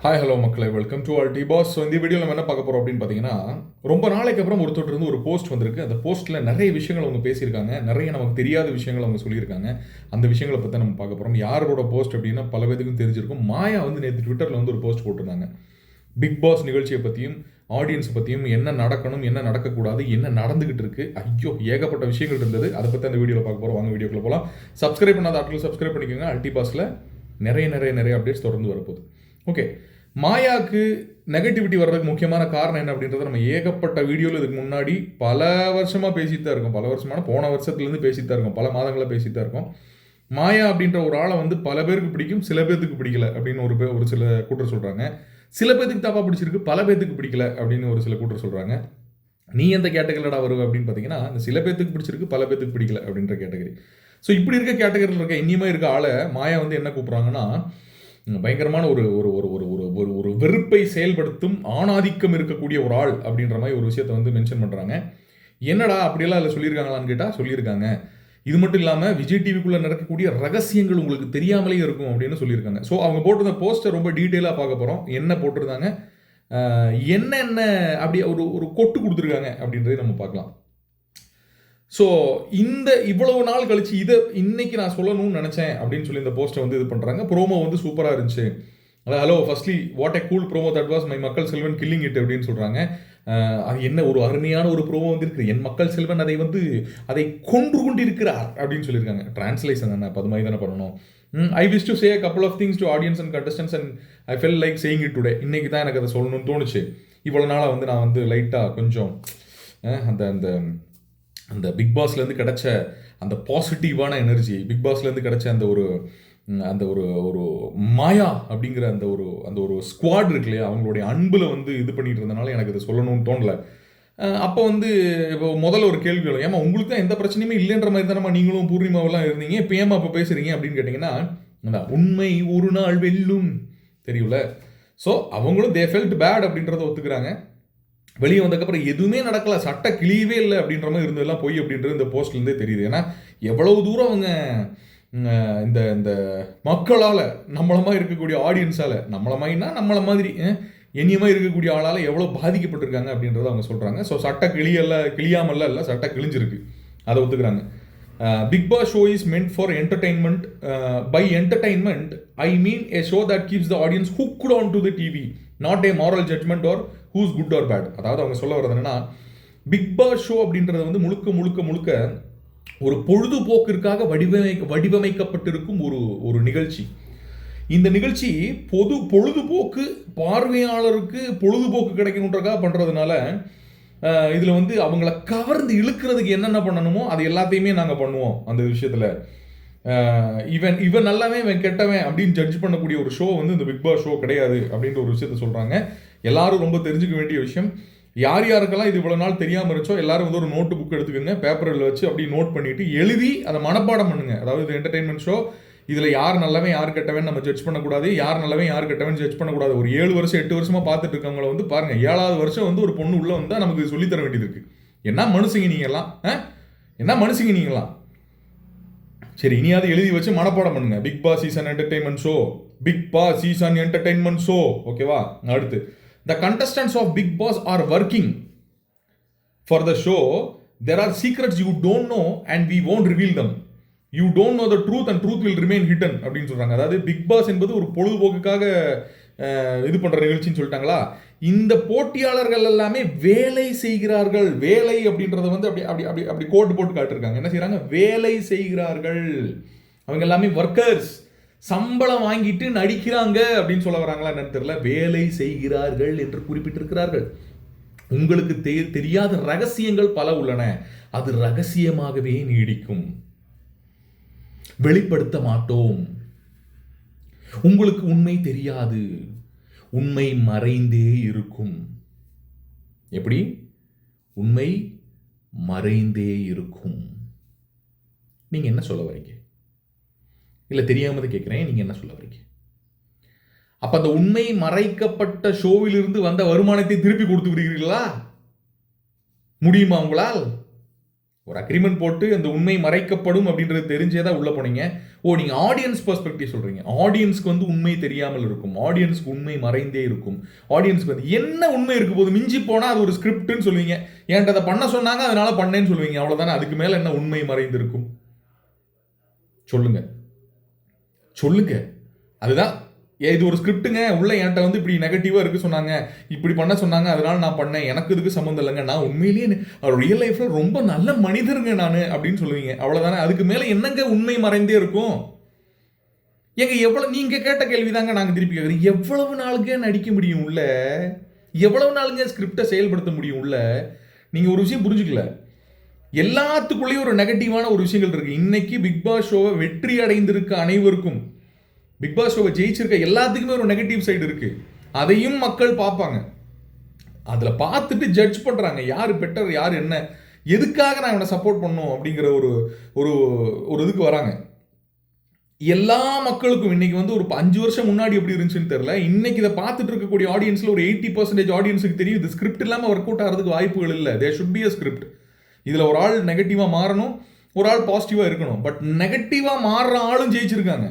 Hi hello மக்களை. Welcome to all the boss so இந்த video நம்ம என்ன பார்க்க போகிறோம் அப்படின்னு பார்த்தீங்கன்னா ரொம்ப நாளைக்கு அப்புறம் ஒருத்தர் இருந்து ஒரு போஸ்ட் வந்திருக்கு. அந்த போஸ்ட்டில் நிறைய விஷயங்கள் அவங்க பேசியிருக்காங்க. நிறைய நமக்கு தெரியாத விஷயங்கள் அவங்க சொல்லியிருக்காங்க. அந்த விஷயங்களை பற்றி நம்ம பார்க்க போகிறோம் யாரோட போஸ்ட் அப்படின்னா பல பேருக்கும் தெரிஞ்சிருக்கும். மாயா வந்து நேற்று ட்விட்டரில் வந்து ஒரு போஸ்ட் போட்டிருந்தாங்க. பிக் பாஸ் நிகழ்ச்சியை பற்றியும் ஆடியன்ஸ் பற்றியும் என்ன நடக்கணும் என்ன நடக்கக்கூடாது என்ன நடந்துகிட்டு இருக்கு ஐயோ ஏகப்பட்ட விஷயங்கள் இருந்தது. அதை பற்றி அந்த வீடியோவில் பார்க்க போகிறோம் வாங்க வீடியோக்குள்ள போகலாம் சப்ஸ்கிரைப் பண்ணாத ஆட்கள் சப்ஸ்கிரைப் பண்ணிக்கோங்க. அல்டி பாஸில் நிறைய நிறைய நிறைய அப்டேட்ஸ் தொடர்ந்து வரப்போகுது. ஓகே மாயாக்கு நெகட்டிவிட்டி வர்றதுக்கு முக்கியமான காரணம் என்ன அப்படின்றத நம்ம ஏகப்பட்ட வீடியோவில் இதுக்கு முன்னாடி பல வருஷமாக பேசிட்டு தான் இருக்கோம். பல வருஷமான போன வருஷத்துலேருந்து பேசிட்டு தான் இருக்கோம். பல மாதங்களாக பேசிட்டு தான் இருக்கோம். மாயா அப்படின்ற ஒரு ஆளை வந்து பல பேருக்கு பிடிக்கும் சில பேர்த்துக்கு பிடிக்கல அப்படின்னு ஒரு பேர் ஒரு சில கூட்டர் சொல்கிறாங்க சில பேர்த்துக்கு தப்பாக பிடிச்சிருக்கு பல பேர்த்துக்கு பிடிக்கல அப்படின்னு ஒரு சில கூட்டர் சொல்கிறாங்க நீ எந்த கேட்டகரியிலடா வருவ அப்படின்னு பார்த்தீங்கன்னா அந்த சில பேர்த்துக்கு பிடிச்சிருக்கு பல பேர்த்துக்கு பிடிக்கல அப்படின்ற கேட்டகரி ஸோ இப்படி இருக்க கேட்டகரியில் இருக்க இனிமே இருக்க ஆளை மாயா வந்து என்ன கூப்பிட்றாங்கன்னா பயங்கரமான ஒரு ஒரு ஒரு ஒரு ஒரு ஒரு ஒரு வெறுப்பை செயல்படுத்தும் ஆணாதிக்கம் இருக்கக்கூடிய ஒரு ஆள் அப்படின்ற மாதிரி ஒரு விஷயத்தை வந்து மென்ஷன் பண்ணுறாங்க என்னடா அப்படியெல்லாம் அதில் சொல்லியிருக்காங்களான்னு கேட்டால் சொல்லியிருக்காங்க. இது மட்டும் இல்லாமல் விஜய் டிவிக்குள்ளே நடக்கக்கூடிய ரகசியங்கள் உங்களுக்கு தெரியாமலே இருக்கும் அப்படின்னு சொல்லியிருக்காங்க. ஸோ அவங்க போட்டிருந்த போஸ்டர் ரொம்ப டீட்டெயிலாக பார்க்க போகிறோம் என்ன போட்டிருந்தாங்க? என்னென்ன அப்படி ஒரு ஒரு கொட்டு கொடுத்துருக்காங்க அப்படின்றதையும் நம்ம பார்க்கலாம். ஸோ இந்த இவ்வளவு நாள் கழிச்சு இதை இன்னைக்கு நான் சொல்லணும்னு நினச்சேன் அப்படின்னு சொல்லி இந்த போஸ்ட்டை வந்து இது பண்ணுறாங்க ப்ரோமோ வந்து சூப்பராக இருந்துச்சு. அதாவது hello firstly what a cool promo that was my Makkal Selvan killing it அப்படின்னு சொல்கிறாங்க அது என்ன ஒரு அருமையான ஒரு ப்ரோமோ வந்துருக்கு என் மக்கள் செல்வன் அதை வந்து அதை கொன்று கொண்டிருக்கிறார் அப்படின்னு சொல்லியிருக்காங்க. டிரான்ஸ்லேஷன் தானே அப்போ அது மாதிரி தானே பண்ணணும். ஐ wish to say couple of things to audience and contestants and I feel like saying it today இன்னைக்கு தான் எனக்கு அதை சொல்லணும்னு தோணுச்சு. இவ்வளோ நாளாக வந்து நான் வந்து லைட்டாக கொஞ்சம் அந்த அந்த அந்த பிக் பாஸ்லேருந்து கிடச்ச அந்த பாசிட்டிவான எனர்ஜி பிக் பாஸ்லேருந்து கிடைச்ச அந்த ஒரு அந்த ஒரு ஒரு மாயா அப்படிங்கிற அந்த ஒரு அந்த ஒரு ஸ்குவாட் இருக்கு இல்லையா? அவங்களுடைய அன்பில் வந்து இது பண்ணிட்டு இருந்தனால எனக்கு இதை சொல்லணும்னு தோணல. அப்போ வந்து இப்போ முதல்ல ஒரு கேள்வி வரும். ஏமா உங்களுக்கு தான் எந்த பிரச்சனையுமே இல்லைன்ற மாதிரி தானே நீங்களும் பூர்ணிமாவெல்லாம் இருந்தீங்க? இப்போ ஏமா இப்போ பேசுறீங்க அப்படின்னு கேட்டிங்கன்னா அந்த உண்மை ஒரு நாள் வெல்லும். தெரியும்ல? ஸோ அவங்களும் தே ஃபெல்ட் பேட் அப்படின்றத ஒத்துக்கிறாங்க. வெளியே வந்ததுக்கப்புறம் எதுவுமே நடக்கல. சட்டை கிளியவே இல்லை அப்படின்ற மாதிரி இருந்ததெல்லாம் பொய் அப்படின்றது இந்த போஸ்ட்லேருந்தே தெரியுது. ஏன்னா எவ்வளவு தூரம் அவங்க இந்த இந்த மக்களால் நம்மளமா இருக்கக்கூடிய ஆடியன்ஸால் நம்மள மாதிரினா நம்மள மாதிரி அஹ், இருக்கக்கூடிய ஆளால் எவ்வளோ பாதிக்கப்பட்டிருக்காங்க அப்படின்றத அவங்க சொல்கிறாங்க ஸோ சட்டை கிளியல்ல கிளியாமல்ல இல்லை சட்டை கிழிஞ்சிருக்கு. அதை ஒத்துக்கிறாங்க. Bigg Boss show is meant for entertainment by entertainment I mean a show that keeps the audience hooked on to the TV not a moral judgment or who's good or bad அதாவது அவங்க சொல்ல வர்றது என்னன்னா big Boss show அப்படின்றது வந்து முழுக்க முழுக்க முழுக்க ஒரு பொழுதுபோக்கிற்காக வடிவமை வடிவமைக்கப்பட்டிருக்கும் ஒரு ஒரு நிகழ்ச்சி. இந்த நிகழ்ச்சி பொது பொழுதுபோக்கு பார்வையாளருக்கு பொழுதுபோக்கு கிடைக்கணுன்றக்காக பண்ணுறதுனால இதில் வந்து அவங்கள கவர்ந்து இழுக்கிறதுக்கு என்னென்ன பண்ணணுமோ அது எல்லாத்தையுமே நாங்கள் பண்ணுவோம் அந்த விஷயத்தில். இவன் இவன் நல்லவன் இவன் கெட்டவன் அப்படின்னு ஜட்ஜ் பண்ணக்கூடிய ஒரு ஷோ வந்து இந்த பிக் பாஸ் ஷோ கிடையாது அப்படின்ற ஒரு விஷயத்த சொல்கிறாங்க எல்லாரும் ரொம்ப தெரிஞ்சுக்க வேண்டிய விஷயம். யார் யாருக்கெல்லாம் இது இவ்வளோ நாள் தெரியாமல் இருந்துச்சோ எல்லாரும் வந்து ஒரு நோட்டு புக் எடுத்துக்கோங்க பேப்பரில் வச்சு அப்படியே நோட் பண்ணிட்டு எழுதி அதை மனப்பாடம் பண்ணுங்க. அதாவது இது என்டர்டைன்மெண்ட் ஷோ இதில் யார் நல்லவன் யார் கெட்டவன் நம்ம ஜட்ஜ் பண்ணக்கூடாது யார் நல்லவன் யார் கெட்டவன் ஜட்ஜ் பண்ணக்கூடாது. ஒரு ஏழு வருஷம் எட்டு வருஷமா பார்த்துட்டு இருக்கவங்கள வந்து பாருங்க ஏழாவது வருஷம் வந்து ஒரு பொண்ணு உள்ள வந்தால் நமக்கு இது வேண்டியது இருக்கு. என்ன மனுஷங்க நீங்களாம் ஆ? என்ன மனுஷங்க நீங்களாம் சரி இனியாவது எழுதி வச்சு மனப்பாடம் பண்ணுங்க. Bigg Boss season entertainment show Bigg Boss season entertainment show ஓகேவா அடுத்து. The contestants of Bigg Boss are working for the show there are secrets you don't know and we won't reveal them you don't know the truth and truth will remain hidden அப்படின்னு சொல்கிறாங்க அதாவது big pass என்பது ஒரு பொழுதுபோக்குக்காக இது பண்ணுற நிகழ்ச்சின்னு சொல்லிட்டாங்களா? இந்த போட்டியாளர்கள் எல்லாமே வேலை செய்கிறார்கள். வேலை அப்படின்றத வந்து அப்படி அப்படி அப்படி அப்படி கோட்டு போட்டு காட்டிருக்காங்க. என்ன செய்கிறாங்க வேலை செய்கிறார்கள். அவங்க எல்லாமே ஒர்க்கர்ஸ் சம்பளம் வாங்கிட்டு நடிக்கிறாங்க அப்படின்னு சொல்ல வராங்களா என்னன்னு தெரியல. வேலை செய்கிறார்கள் என்று குறிப்பிட்டிருக்கிறார்கள். உங்களுக்கு தெ- தெரியாத ரகசியங்கள் பல உள்ளன. அது ரகசியமாகவே நீடிக்கும். வெளிப்படுத்த மாட்டோம். உங்களுக்கு உண்மை தெரியாது. உண்மை மறைந்தே இருக்கும். எப்படி? உண்மை மறைந்தே இருக்கும். நீங்க என்ன சொல்ல வரீங்க? இல்லை தெரியாமல் கேட்குறேன் நீங்கள் என்ன சொல்ல வரீங்க அப்போ அந்த உண்மை மறைக்கப்பட்ட ஷோவிலிருந்து வந்த வருமானத்தை திருப்பி கொடுத்து விடுகிறீர்களா? முடியுமா உங்களால்? ஒரு அக்ரிமெண்ட் போட்டு அந்த உண்மை மறைக்கப்படும் அப்படின்றது தெரிஞ்சே தான் உள்ளே போனீங்க. ஓ நீங்கள் ஆடியன்ஸ் பர்ஸ்பெக்டிவ் சொல்கிறீங்க ஆடியன்ஸ்க்கு வந்து உண்மை தெரியாமல் இருக்கும். ஆடியன்ஸ்க்கு உண்மை மறைந்தே இருக்கும். ஆடியன்ஸ்க்கு வந்து என்ன உண்மை இருக்கு போது மிஞ்சி போனால் அது ஒரு ஸ்கிரிப்ட்னு சொல்லுவீங்க. என்கிட்ட அதை பண்ண சொன்னாங்க அதனால பண்ணேன்னு சொல்லுவீங்க. அவ்வளோதானே அதுக்கு மேலே என்ன உண்மை மறைந்திருக்கும்? சொல்லுங்கள் சொல்லுங்க. அதுதான். ஏ இது ஒரு ஸ்கிரிப்ட்டுங்க உள்ள என்கிட்ட வந்து இப்படி நெகட்டிவாக இருக்கு சொன்னாங்க. இப்படி பண்ண சொன்னாங்க. அதனால நான் பண்ணேன். எனக்கு இதுக்கு சம்மந்தம் இல்லைங்க. நான் உண்மையிலேயே ரியல் லைஃப்ல ரொம்ப நல்ல மனிதருங்க நான் அப்படின்னு சொல்லுவீங்க. அவ்வளோதானே அதுக்கு மேலே என்னங்க உண்மை மறைந்தே இருக்கும்? எங்க எவ்வளவு நீங்க கேட்ட கேள்விதாங்க நாங்கள் திருப்பி கேட்குறோம் எவ்வளவு நாளுங்க நடிக்க முடியும் உள்ள? எவ்வளவு நாளுங்க ஸ்கிரிப்டை செயல்படுத்த முடியும் உள்ள? நீங்க ஒரு விஷயம் புரிஞ்சுக்கல. எல்லாத்துக்குள்ளேயும் ஒரு நெகட்டிவான ஒரு விஷயங்கள் இருக்கு. இன்னைக்கு பிக் பாஸ் ஷோவை வெற்றி அடைந்திருக்க அனைவருக்கும் பிக் பாஸ் ஷோவை ஜெயிச்சிருக்க எல்லாத்துக்குமே ஒரு நெகட்டிவ் சைடு இருக்கு. அதையும் மக்கள் பார்ப்பாங்க. அதில் பார்த்துட்டு ஜட்ஜ் பண்ணுறாங்க யார் பெட்டர் யார் என்ன? எதுக்காக நான் இவனை சப்போர்ட் பண்ணும் அப்படிங்கிற ஒரு ஒரு ஒரு இதுக்கு வராங்க. எல்லா மக்களுக்கும் இன்னைக்கு வந்து ஒரு அஞ்சு வருஷம் முன்னாடி எப்படி இருந்துச்சுன்னு தெரியல. இன்னைக்கு இதை பார்த்துட்டு இருக்கக்கூடிய ஆடியன்ஸில் ஒரு எயிட்டி பர்சன்டேஜ் ஆடியன்ஸுக்கு தெரியும் இது ஸ்கிரிப்ட் இல்லாமல் ஒர்க் அவுட் ஆகிறதுக்கு வாய்ப்புகள் இல்லை. They should be a script இதில் ஒரு ஆள் நெகட்டிவாக மாறணும் ஒரு ஆள் பாசிட்டிவாக இருக்கணும். பட் நெகட்டிவாக மாறுற ஆளும் ஜெயிச்சிருக்காங்க.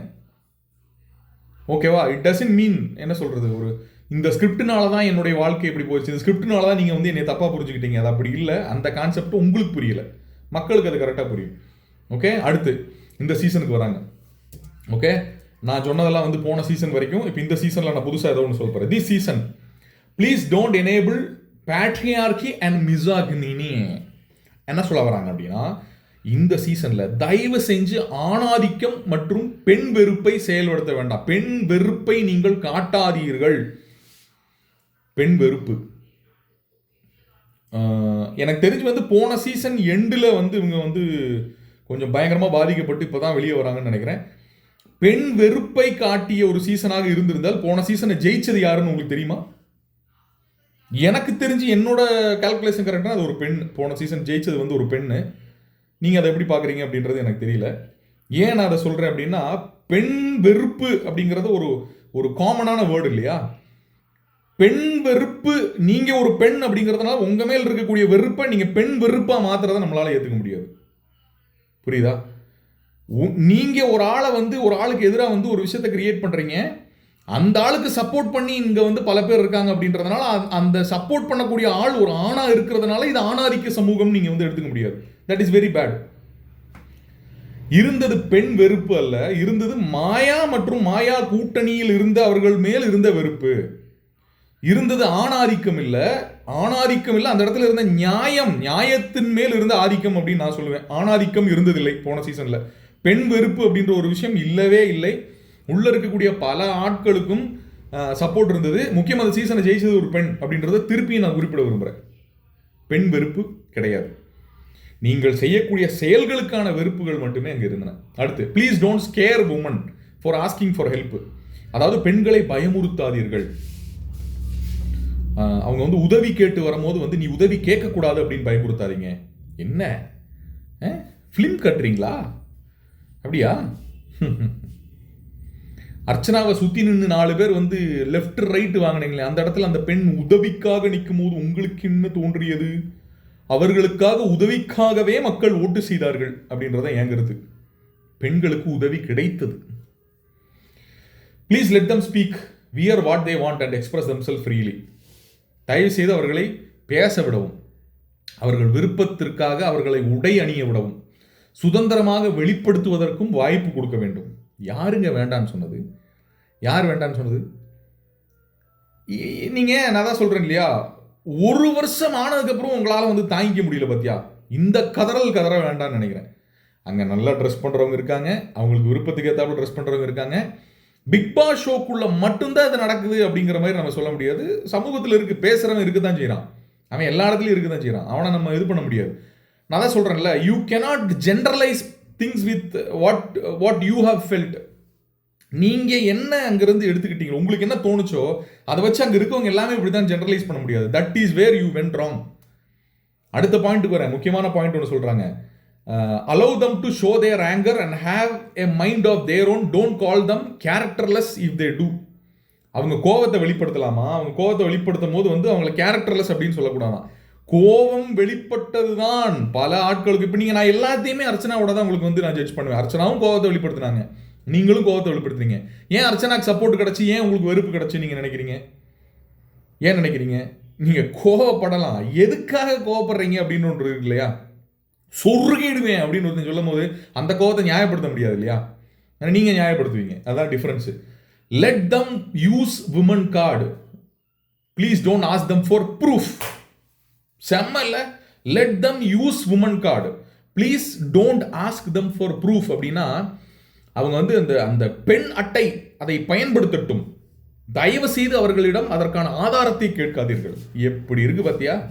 ஓகேவா இட் டசன்ட் மீன் என்ன சொல்கிறது ஒரு இந்த ஸ்கிரிப்டினால தான் என்னுடைய வாழ்க்கை எப்படி போச்சு. இந்த ஸ்கிரிப்டினால தான் நீங்கள் வந்து என்னை தப்பாக புரிஞ்சுக்கிட்டீங்க. அது அப்படி இல்லை. அந்த கான்செப்ட் உங்களுக்கு புரியல. மக்களுக்கு அது கரெக்டாக புரியும். ஓகே அடுத்து இந்த சீசனுக்கு வராங்க. ஓகே நான் சொன்னதெல்லாம் வந்து போன சீசன் வரைக்கும். இப்போ இந்த சீசனில் நான் புதுசாக ஏதோ ஒன்று சொல்ல போகிறேன் the season please don't enable patriarchy and misogyny என்ன சொல்ல வராங்க அப்படின்னா இந்த சீசன்ல தயவு செஞ்சு ஆணாதிக்கம் மற்றும் பெண் வெறுப்பை செயல்படுத்த வேண்டாம். பெண் வெறுப்பை நீங்கள் காட்டாதீர்கள். பெண் வெறுப்பு. எனக்கு தெரிஞ்சு வந்து போன சீசன் எண்டில் வந்து இவங்க வந்து கொஞ்சம் பயங்கரமாக பாதிக்கப்பட்டு இப்போ தான் வெளியே வராங்கன்னு நினைக்கிறேன். பெண் வெறுப்பை காட்டிய ஒரு சீசனாக இருந்திருந்தால் போன சீசனை ஜெயிச்சது யாருன்னு உங்களுக்கு தெரியுமா? எனக்கு தெரிஞ்சு என்னோட கால்குலேஷன் கரெக்டாக அது ஒரு பெண். போன சீசன் ஜெயிச்சது வந்து ஒரு பெண்ணு. நீங்கள் அதை எப்படி பார்க்குறீங்க அப்படின்றது எனக்கு தெரியல. ஏன் நான் அதை சொல்கிறேன் அப்படின்னா பெண் வெறுப்பு அப்படிங்கிறது ஒரு ஒரு காமனான வேர்டு இல்லையா? பெண் வெறுப்பு நீங்கள் ஒரு பெண் அப்படிங்கிறதுனால உங்கள் மேல் இருக்கக்கூடிய வெறுப்பை நீங்கள் பெண் வெறுப்பாக மாத்துறதை நம்மளால் ஏற்றுக்க முடியாது. புரியுதா? உ- ஒரு ஆளை வந்து ஒரு ஆளுக்கு எதிராக வந்து ஒரு விஷயத்தை கிரியேட் பண்ணுறீங்க அந்த ஆளுக்கு சப்போர்ட் பண்ணி இங்கே வந்து பல பேர் இருக்காங்க அப்படின்றதுனால அந்த- அந்த சப்போர்ட் பண்ணக்கூடிய ஆள் ஒரு ஆணா இருக்கிறதுனால இது ஆணாதிக்க சமூகம் நீங்கள் வந்து எடுத்துக்க முடியாது. தட் இஸ் வெரி பேட் இருந்தது பெண் வெறுப்பு அல்ல இருந்தது மாயா மற்றும் மாயா கூட்டணியில் இருந்த அவர்கள் மேல் இருந்த வெறுப்பு. இருந்தது ஆணாதிக்கம் இல்லை ஆணாதிக்கம் இல்லை அந்த இடத்துல இருந்த நியாயம் நியாயத்தின் மேல் இருந்த ஆதிக்கம் அப்படின்னு நான் சொல்லுவேன். ஆணாதிக்கம் இருந்ததில்லை போன சீசன்ல பெண் வெறுப்பு அப்படின்ற ஒரு விஷயம் இல்லவே இல்லை. உள்ளே இருக்கக்கூடிய பல ஆட்களுக்கும் சப்போர்ட் இருந்தது. முக்கியமாக அந்த சீசனை ஜெயிச்சது ஒரு பெண் அப்படின்றத திருப்பி நான் குறிப்பிட விரும்புகிறேன் பெண் வெறுப்பு கிடையாது. நீங்கள் செய்யக்கூடிய செயல்களுக்கான வெறுப்புகள் மட்டுமே அங்கே இருந்தன. அடுத்து please don't scare women for asking for help அதாவது பெண்களை பயமுறுத்தாதீர்கள். அவங்க வந்து உதவி கேட்டு வரும்போது வந்து நீ உதவி கேட்கக்கூடாது அப்படின்னு பயமுறுத்தாதீங்க. என்ன? ஃபிலிம் கட்டுறீங்களா? அப்படியா? அர்ச்சனாவை சுத்தி நின்று நாலு பேர் வந்து லெஃப்ட் ரைட் வாங்கினீங்களே அந்த இடத்துல அந்த பெண் உதவிக்காக நிற்கும் போது உங்களுக்கு என்ன தோன்றியது? அவர்களுக்காக உதவிக்காகவே மக்கள் ஓட்டு செய்தார்கள் அப்படின்றத ஏங்கிறது. பெண்களுக்கு உதவி கிடைத்தது. Please let them speak wear what they want and express themselves freely தயவு செய்து அவர்களை பேச விடவும். அவர்கள் விருப்பத்திற்காக அவர்களை உடை அணிய விடவும். சுதந்திரமாக வெளிப்படுத்துவதற்கும் வாய்ப்பு கொடுக்க வேண்டும். யாருங்க வேண்டான்னு சொன்னது? யார் வேண்டான்னு சொன்னது? நீங்கள் நான் தான் சொல்கிறேன் இல்லையா? ஒரு வருஷம் ஆனதுக்கப்புறம் உங்களால் வந்து தாங்கிக்க முடியல பார்த்தியா இந்த கதறல் கதற வேண்டாம்னு நினைக்கிறேன். அங்கே நல்லா ட்ரெஸ் பண்ணுறவங்க இருக்காங்க. அவங்களுக்கு விருப்பத்துக்கு ஏற்றாப்புல ட்ரெஸ் பண்ணுறவங்க இருக்காங்க. பிக் பாஸ் ஷோக்குள்ள மட்டும்தான் இது நடக்குது அப்படிங்கிற மாதிரி நம்ம சொல்ல முடியாது. சமூகத்தில் இருக்கு பேசுகிறவன் இருக்க தான் செய்கிறான் அவன் எல்லா இடத்துலையும் இருக்க தான் செய்கிறான் அவனை நம்ம இது பண்ண முடியாது. நான் தான் சொல்கிறேன்ல you cannot generalise things with what what you have felt நீங்கள் என்ன அங்கேருந்து எடுத்துக்கிட்டீங்க உங்களுக்கு என்ன தோணுச்சோ அதை வச்சு அங்கே இருக்கவங்க எல்லாமே இப்படி தான் ஜென்ரலைஸ் பண்ண முடியாது. That is where you went wrong அடுத்த பாயிண்ட்டுக்கு வரேன். முக்கியமான பாயிண்ட் ஒன்று சொல்கிறாங்க allow them to show their anger and have a mind of their own don't call them characterless if they do அவங்க கோவத்தை வெளிப்படுத்தலாமா? அவங்க கோவத்தை வெளிப்படுத்தும் போது வந்து அவங்கள கேரக்டர்லெஸ் அப்படின்னு சொல்லக்கூடாதான் கோபம் வெளிப்பட்டதுதான் பல ஆட்களுக்கு. இப்போ நீங்கள் நான் எல்லாத்தையுமே அர்ச்சனாவோட தான் உங்களுக்கு வந்து நான் ஜட்ஜ் பண்ணுவேன். அர்ச்சனாவும் கோபத்தை வெளிப்படுத்தினாங்க. நீங்களும் கோபத்தை வெளிப்படுத்துறீங்க ஏன் அர்ச்சனாக்கு சப்போர்ட் கிடச்சி ஏன் உங்களுக்கு வெறுப்பு கிடச்சி நீங்கள் நினைக்கிறீங்க? ஏன் நினைக்கிறீங்க? நீங்கள் கோவப்படலாம் எதுக்காக கோவப்படுறீங்க அப்படின்னு ஒன்று இருக்கு இல்லையா? சொருகிடுவேன் அப்படின்னு ஒருத்தன் சொல்லும் போது அந்த கோவத்தை நியாயப்படுத்த முடியாது இல்லையா? நீங்கள் நியாயப்படுத்துவீங்க. அதான் difference let them use women card please don't ask them for proof செம்ம இல்ல let them use women card please don't ask them for proof அப்படின்னா அவங்க வந்து அந்த அந்த பெண் அட்டை அதை பயன்படுத்தட்டும். தயவு செய்து அவர்களிடம் அதற்கான ஆதாரத்தை கேட்காதீர்கள். எப்படி இருக்கு பாத்தியா?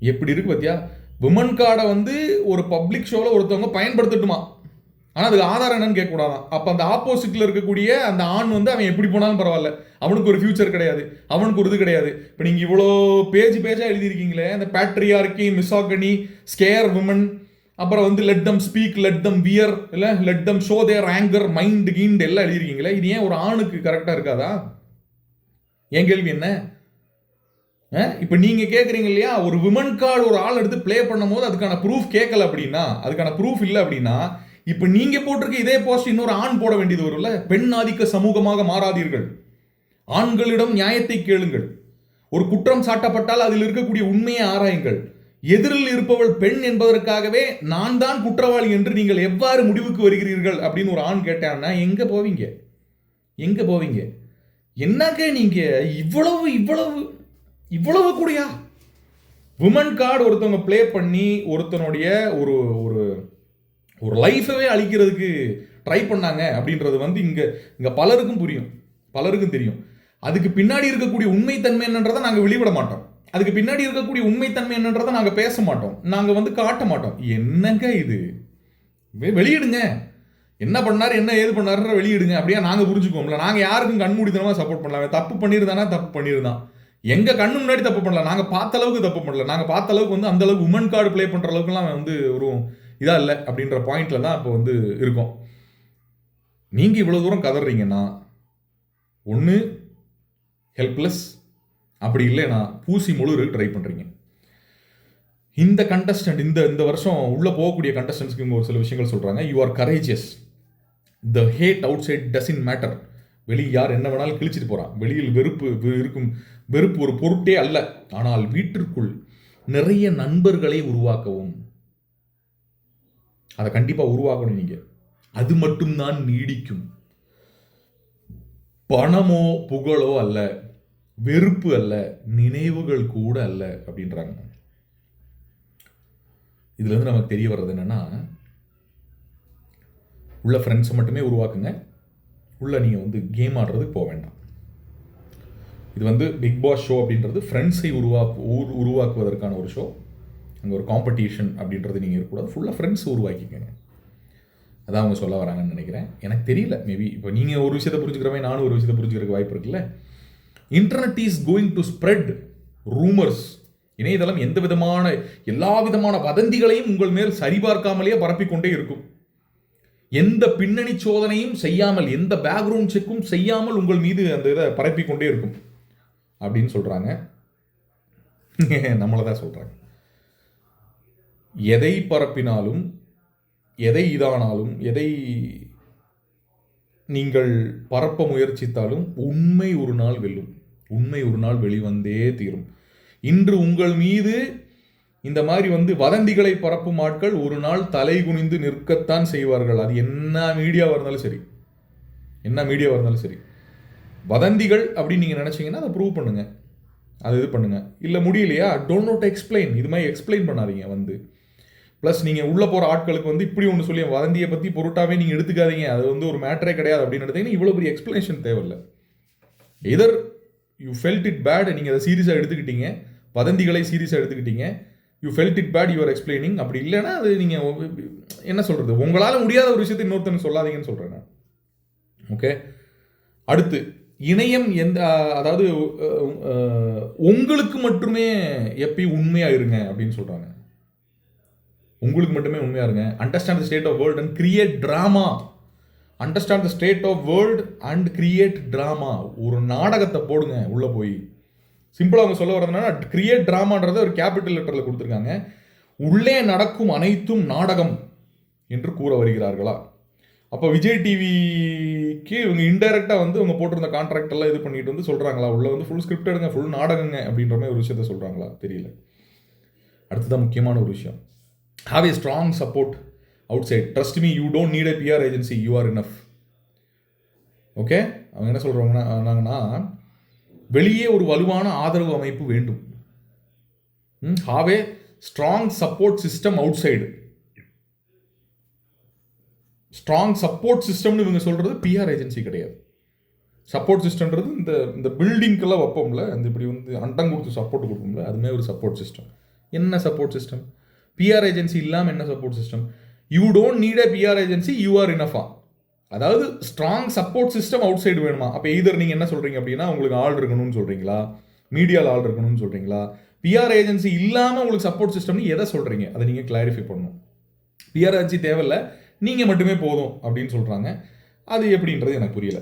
எப்படி இருக்கு பாத்தியா? விமன் கார்டை வந்து ஒரு பப்ளிக் ஷோவில் ஒருத்தவங்க பயன்படுத்தட்டுமா? ஆனால் அதுக்கு ஆதாரம் என்னன்னு கேட்கக்கூடாதான். அப்போ அந்த ஆப்போசிட்டில் இருக்கக்கூடிய அந்த ஆண் வந்து அவன் எப்படி போனாலும் பரவாயில்ல. அவனுக்கு ஒரு ஃபியூச்சர் கிடையாது. அவனுக்கு ஒரு இது கிடையாது. இப்போ நீங்கள் இவ்வளோ பேஜ் பேஜாக எழுதியிருக்கீங்களே அந்த பேட்ரியார்கி மிசாகனி ஸ்கேர் விமன் அப்புறம் வந்து let them speak let them wear இல்லை let them show their anger mind kind எல்லாம் எழுதியிருக்கீங்களே இது ஏன் ஒரு ஆணுக்கு கரெக்டாக இருக்காதா? என் கேள்வி என்ன? இப்போ நீங்கள் கேட்குறீங்க இல்லையா ஒரு விமன் கார்டு ஒரு ஆள் எடுத்து ப்ளே பண்ணும்போது அதுக்கான ப்ரூஃப் கேட்கல அப்படின்னா அதுக்கான ப்ரூஃப் இல்லை அப்படின்னா இப்போ நீங்க போட்டிருக்க இதே போஸ்ட் இன்னொரு ஆண் போட வேண்டியது வரும்ல? பெண் ஆதிக்க சமூகமாக மாறாதீர்கள். ஆண்களிடம் நியாயத்தை கேளுங்கள். ஒரு குற்றம் சாட்டப்பட்டால் அதில் இருக்கக்கூடிய உண்மையை ஆராயுங்கள். எதிரில் இருப்பவள் பெண் என்பதற்காகவே நான் தான் குற்றவாளி என்று நீங்கள் எவ்வாறு முடிவுக்கு வருகிறீர்கள் அப்படின்னு ஒரு ஆண் கேட்டான்னா எங்க போவீங்க? எங்க போவீங்க? என்னங்க நீங்க? இவ்வளவு இவ்வளவு இவ்வளவு கூடயா? உமன் கார்டு ஒருத்தவங்க ப்ளே பண்ணி ஒருத்தனுடைய ஒரு ஒரு ஒரு லைஃபவே அழிக்கிறதுக்கு ட்ரை பண்ணாங்க அப்படின்றது வந்து இங்கே இங்கே பலருக்கும் புரியும். பலருக்கும் தெரியும். அதுக்கு பின்னாடி இருக்கக்கூடிய உண்மைத்தன்மை என்னன்றதை நாங்கள் வெளிவிட மாட்டோம். அதுக்கு பின்னாடி இருக்கக்கூடிய உண்மைத்தன்மை என்னன்றதை நாங்கள் பேச மாட்டோம். நாங்கள் வந்து காட்ட மாட்டோம். என்னங்க இது? வெளியிடுங்க. என்ன பண்ணார் என்ன ஏது பண்ணாருன்ற வெளியிடுங்க. அப்படியே நாங்கள் புரிஞ்சுக்குவோம்ல. நாங்கள் யாருக்கும் கண்மூடித்தனமாக சப்போர்ட் பண்ணலாம் தப்பு பண்ணியிருந்தானா தப்பு பண்ணியிருந்தான் எங்கள் கண்ணு முன்னாடி தப்பு பண்ணல. நாங்கள் பார்த்த அளவுக்கு தப்பு பண்ணல. நாங்கள் பார்த்த அளவுக்கு வந்து அந்த அளவுக்கு உமன் கார்டு ப்ளே பண்ணுற அளவுக்குலாம் வந்து ஒரு இதாக இல்லை அப்படின்ற பாயிண்ட்ல தான் இப்போ வந்து இருக்கும். நீங்கள் இவ்வளோ தூரம் கதறீங்கன்னா ஒன்று ஹெல்ப்லெஸ் அப்படி இல்லைன்னா பூசி முழு ட்ரை பண்ணுறீங்க இந்த கண்டஸ்டன்ட் இந்த இந்த வருஷம் உள்ளே போகக்கூடிய கண்டஸ்டன்ஸ்க்கு இவங்க ஒரு சில விஷயங்கள் சொல்கிறாங்க you are courageous the hate outside doesn't matter வெளியே யார் என்ன வேணாலும் கிழிச்சிட்டு போகிறான் வெளியில் வெறுப்பு இருக்கும் வெறுப்பு ஒரு பொருட்டே அல்ல. ஆனால் வீட்டிற்குள் நிறைய நண்பர்களை உருவாக்கவும் அதை கண்டிப்பாக உருவாக்கணும் நீங்கள் அது மட்டும்தான் நீடிக்கும். பணமோ புகழோ அல்ல வெறுப்பு அல்ல நினைவுகள் கூட அல்ல அப்படின்றாங்க. இதுலேருந்து நமக்கு தெரிய வர்றது என்னென்னா உள்ள ஃப்ரெண்ட்ஸை மட்டுமே உருவாக்குங்க. உள்ள நீங்கள் வந்து கேம் ஆடுறதுக்கு போக வேண்டாம். இது வந்து பிக் பாஸ் ஷோ அப்படின்றது ஃப்ரெண்ட்ஸை உருவாக்கு உருவாக்குவதற்கான ஒரு ஷோ அங்கே ஒரு காம்படிஷன் அப்படின்றது நீங்கள் இருக்கக்கூடாது. ஃபுல்லாக ஃப்ரெண்ட்ஸ் உருவாக்கிக்கோங்க. அதான் அவங்க சொல்ல வராங்கன்னு நினைக்கிறேன். எனக்கு தெரியல. மேபி இப்போ நீங்கள் ஒரு விஷயத்தை புரிஞ்சுக்கிற மாதிரி நானும் ஒரு விஷயத்தை புரிஞ்சுக்கிறதுக்கு வாய்ப்பு இருக்குல்ல? Internet is going to spread rumours இணையதளம் எந்த விதமான எல்லா விதமான வதந்திகளையும் உங்கள் மேல் சரிபார்க்காமலேயே பரப்பிக்கொண்டே இருக்கும். எந்த பின்னணி சோதனையும் செய்யாமல் எந்த பேக்ரவுண்ட் செக்கும் செய்யாமல் உங்கள் மீது அந்த இதை பரப்பிக்கொண்டே இருக்கும். அப்படின்னு சொல்கிறாங்க நம்மளை தான் சொல்கிறாங்க எதை பரப்பினாலும் எதை இதானாலும் எதை நீங்கள் பரப்ப முயற்சித்தாலும் உண்மை ஒரு நாள் வெல்லும். உண்மை ஒரு நாள் வெளிவந்தே தீரும். இன்று உங்கள் மீது இந்த மாதிரி வந்து வதந்திகளை பரப்பும் ஆட்கள் ஒரு நாள் தலை குனிந்து நிற்கத்தான் செய்வார்கள். அது என்ன மீடியாவாக இருந்தாலும் சரி. என்ன மீடியாவாக இருந்தாலும் சரி. வதந்திகள் அப்படின்னு நீங்கள் நினச்சிங்கன்னா அதை ப்ரூவ் பண்ணுங்கள் அது இது பண்ணுங்கள் இல்லை முடியலையா? டோன்ட் நோட் எக்ஸ்பிளைன் இது மாதிரி எக்ஸ்பிளைன் பண்ணாதீங்க வந்து. ப்ளஸ் நீங்கள் உள்ளே போகிற ஆட்களுக்கு வந்து இப்படி ஒன்று சொல்லி வதந்தியை பற்றி பொருட்டாவே நீங்கள் எடுத்துக்காதீங்க. அது வந்து ஒரு மேட்டரே கிடையாது அப்படின்னு எடுத்தீங்கன்னா இவ்வளோ பெரிய எக்ஸ்பிளனேஷன் தேவையில்லை. Either you felt it bad நீங்கள் அதை சீரியஸாக எடுத்துக்கிட்டீங்க. வதந்திகளை சீரியஸாக எடுத்துக்கிட்டீங்க. You felt it bad you're explaining அப்படி இல்லைன்னா அது நீங்கள் என்ன சொல்கிறது உங்களால் முடியாத ஒரு விஷயத்தை இன்னொருத்தனுக்கு சொல்லாதீங்கன்னு சொல்கிறேன் நான். ஓகே அடுத்து இணையம் எந்த அதாவது உங்களுக்கு மட்டுமே எப்பயும் உண்மையாக இருங்க அப்படின்னு சொல்கிறாங்க உங்களுக்கு மட்டுமே உண்மையாக இருங்க. Understand the state of world and create drama understand the state of world and create drama ஒரு நாடகத்தை போடுங்க உள்ளே போய். சிம்பிளாக அவங்க சொல்ல வரதுனா கிரியேட் ட்ராமான்றதை ஒரு கேபிட்டல் லெட்டரில் கொடுத்துருக்காங்க. உள்ளே நடக்கும் அனைத்தும் நாடகம் என்று கூற வருகிறார்களா? அப்போ விஜய் டிவிக்கு இவங்க இன்டெரக்டாக வந்து இவங்க போட்டிருந்த கான்ட்ராக்ட் எல்லாம் இது பண்ணிட்டு வந்து சொல்கிறாங்களா உள்ளே வந்து ஃபுல் ஸ்கிரிப்ட் எடுங்க ஃபுல் நாடகங்க அப்படின்ற மாதிரி ஒரு விஷயத்த சொல்கிறாங்களா தெரியல. அடுத்ததான் முக்கியமான ஒரு விஷயம். Have a strong support outside trust me you don't need a PR agency you are enough okay அவங்க என்ன சொல்கிறாங்கன்னா வெளியே ஒரு வலுவான ஆதரவு அமைப்பு வேண்டும். Have a strong support system outside strong support சிஸ்டம்னு இவங்க சொல்கிறது பிஆர் ஏஜென்சி கிடையாது. சப்போர்ட் சிஸ்டம்ன்றது இந்த இந்த பில்டிங்க்கெல்லாம் வைப்போம்ல இந்த இப்படி வந்து அண்டம் கொடுத்து சப்போர்ட் கொடுப்போம்ல அதுமே ஒரு சப்போர்ட் சிஸ்டம் என்ன சப்போர்ட் சிஸ்டம் பிஆர் ஏஜென்சி இல்லாமல் என்ன support system you don't need a PR agency you are இனஃபா அதாவது strong support system outside வேணுமா? அப்போ எய்தர் நீங்கள் என்ன சொல்கிறீங்க அப்படின்னா உங்களுக்கு ஆள் இருக்கணும்னு சொல்கிறீங்களா மீடியாவில் ஆள் இருக்கணும்னு சொல்கிறீங்களா பிஆர் ஏஜென்சி இல்லாமல் உங்களுக்கு சப்போர்ட் சிஸ்டம்னு எதை சொல்கிறீங்க அதை நீங்கள் கிளாரிஃபை பண்ணணும். பிஆர் ஏஜென்சி தேவையில்ல நீங்கள் மட்டுமே போதும் அப்படின்னு சொல்கிறாங்க அது எப்படின்றது எனக்கு புரியல.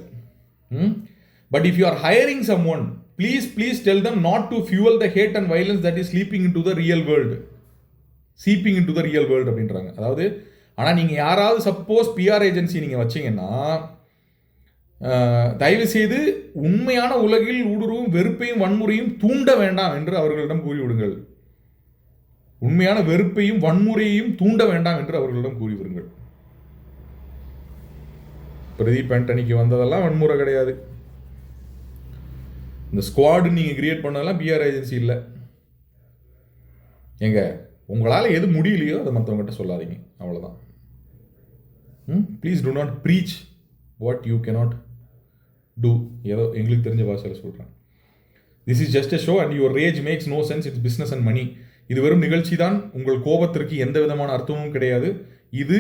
But if you are hiring someone please please tell them not to fuel the hate and violence that is seeping into the real world seeping into the real world அப்படின்றாங்க. அதாவது ஆனால் நீங்கள் யாராவது சப்போஸ் பிஆர் ஏஜென்சி நீங்கள் வச்சிங்கன்னா தயவுசெய்து தயவு செய்து உண்மையான உலகில் ஊடுருவும் வெறுப்பையும் வன்முறையும் தூண்ட வேண்டாம் என்று அவர்களிடம் கூறிவிடுங்கள். உண்மையான வெறுப்பையும் வன்முறையையும் தூண்ட வேண்டாம் என்று அவர்களிடம் கூறிவிடுங்கள். பிரதீப் ஆண்டனிக்கு வந்ததெல்லாம் வன்முறை கிடையாது. இந்த ஸ்குவாடு நீங்கள் கிரியேட் பண்ணதெல்லாம் பிஆர் ஏஜென்சி இல்லை. ஏங்க உங்களால் எது முடியலையோ அதை மற்றவங்ககிட்ட சொல்லாதீங்க. அவ்வளோதான் ம்? Please do not preach what you cannot do ஏதோ எங்களுக்கு தெரிஞ்ச பாஷையில் சொல்கிறேன் this is just a show and your rage makes no sense it's business and money இது வெறும் நிகழ்ச்சி தான் உங்கள் கோபத்திற்கு எந்த விதமான அர்த்தமும் கிடையாது. இது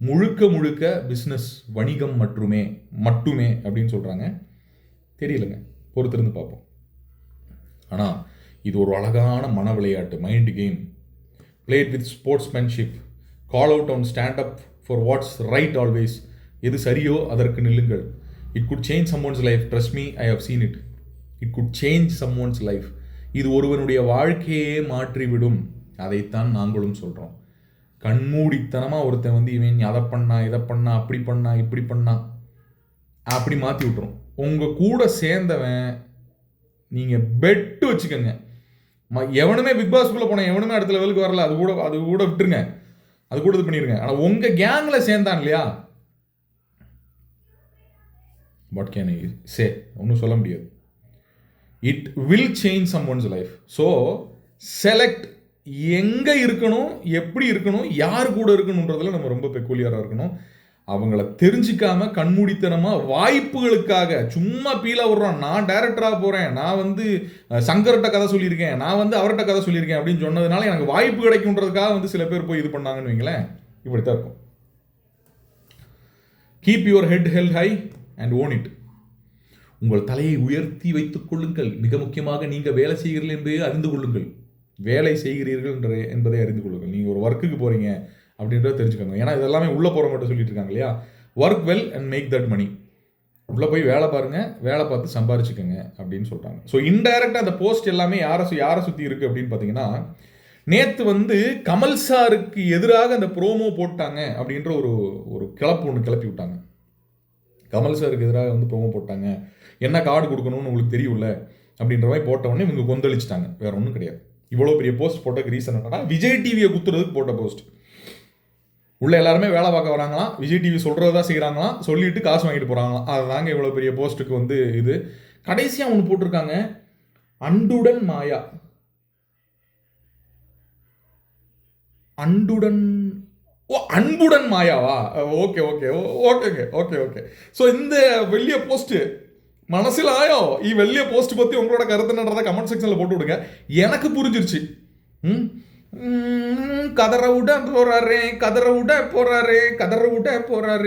முழுக்க முழுக்க பிஸ்னஸ் வணிகம் மட்டுமே மட்டுமே அப்படின்னு சொல்கிறாங்க தெரியலங்க. பொறுத்திருந்து பார்ப்போம். ஆனால் இது ஒரு அழகான மன விளையாட்டு mind game played with sportsmanship call out on stand up for what's right always எது சரியோ அதற்கு நில்லுங்கள். It could change someone's life trust me I have seen it it could change someone's life இது ஒருவனுடைய வாழ்க்கையே மாற்றிவிடும். அதைத்தான் நாங்களும் சொல்கிறோம் கண்மூடித்தனமாக ஒருத்தன் வந்து இவன் அதை பண்ணா இதை பண்ணா அப்படி பண்ணா இப்படி பண்ணா. அப்படி மாற்றி விட்டுரும். உங்கள் கூட சேர்ந்தவன் நீங்கள் பெட்டு வச்சுக்கோங்க. எவனுமே பிக் பாஸ்க்குள்ளே போன எவனுமே அடுத்த லெவலுக்கு வரல. அது கூட அது கூட விட்டுருங்க. அது கூட இது பண்ணிருங்க. ஆனால் உங்கள் கேங்கில் சேர்ந்தான் இல்லையா? வாட் கேன் சே ஒன்றும் சொல்ல முடியாது. It will change someone's life so select எங்கே இருக்கணும் எப்படி இருக்கணும் யார் கூட இருக்கணுன்றதுல நம்ம ரொம்ப பெக்குலியராக இருக்கணும். அவங்கள தெரிஞ்சிக்காம கண்மூடித்தனமாக வாய்ப்புகளுக்காக சும்மா பீலா விடுறோம் நான் டைரக்டராக போகிறேன் நான் வந்து சங்கர்கிட்ட கதை சொல்லியிருக்கேன். நான் வந்து அவர்கிட்ட கதை சொல்லியிருக்கேன் அப்படின்னு சொன்னதுனால எனக்கு வாய்ப்பு கிடைக்குன்றதுக்காக வந்து சில பேர் போய் இது பண்ணாங்கன்னு வைங்களேன். இப்படி தான் இருக்கும். Keep your head held high and own it உங்கள் தலையை உயர்த்தி வைத்துக் கொள்ளுங்கள். மிக முக்கியமாக நீங்கள் வேலை செய்கிறீர்கள் என்பதை அறிந்து கொள்ளுங்கள். வேலை செய்கிறீர்கள் என்ற என்பதை அறிந்து கொள்ளுங்கள். நீங்கள் ஒரு ஒர்க்குக்கு போகிறீங்க அப்படின்றத தெரிஞ்சுக்கோங்க ஏன்னா இதெல்லாமே உள்ளே போகிறவங்கள்ட்ட சொல்லிட்டு இருக்காங்க இல்லையா? Work well and make that money உள்ளே போய் வேலை பாருங்கள் வேலை பார்த்து சம்பாரிச்சுக்கோங்க அப்படின்னு சொல்கிறாங்க ஸோ இன்டைரக்டாக அந்த போஸ்ட் எல்லாமே யாரை சு- யாரை சுற்றி இருக்குது அப்படின்னு பார்த்தீங்கன்னா நேற்று வந்து கமல் சாருக்கு எதிராக அந்த ப்ரோமோ போட்டாங்க அப்படின்ற ஒரு ஒரு கிளப்பு ஒன்று கிளப்பி விட்டாங்க. கமல் சாருக்கு எதிராக வந்து ப்ரோமோ போட்டாங்க. என்ன கார்டு கொடுக்கணும்னு உங்களுக்கு தெரியும்ல? அப்படின்ற மாதிரி போட்ட உடனே இவங்க கொந்தளிச்சிட்டாங்க. வேற ஒன்றும் கிடையாது. இவ்வளோ பெரிய போஸ்ட் போட்டதுக்கு ரீசன் என்னன்னா விஜய் டிவியை குத்துறதுக்கு போட்ட போஸ்ட் உள்ள எல்லாருமே வேலை பார்க்க வராங்களாம். விஜய் டிவி சொல்கிறது தான் செய்கிறாங்களாம் சொல்லிட்டு காசு வாங்கிட்டு போகிறாங்களாம் அதுதாங்க இவ்வளோ பெரிய போஸ்ட்டுக்கு வந்து இது. கடைசியாக ஒன்று போட்டிருக்காங்க. அண்டுடன் மாயா. அண்டுடன் ஓ அன்புடன் மாயாவா? ஓகே ஓகே ஓகேங்க ஓகே ஓகே. ஸோ இந்த வெளிய போஸ்ட்டு மனசில் ஆயோ? இ வெளிய போஸ்ட் பற்றி உங்களோட கருத்து கமெண்ட் செக்ஷனில் போட்டு விடுங்க. எனக்கு புரிஞ்சிருச்சு. ம், கதற விட போறாரு கதற விட போறாரு கதற விட போறாரு.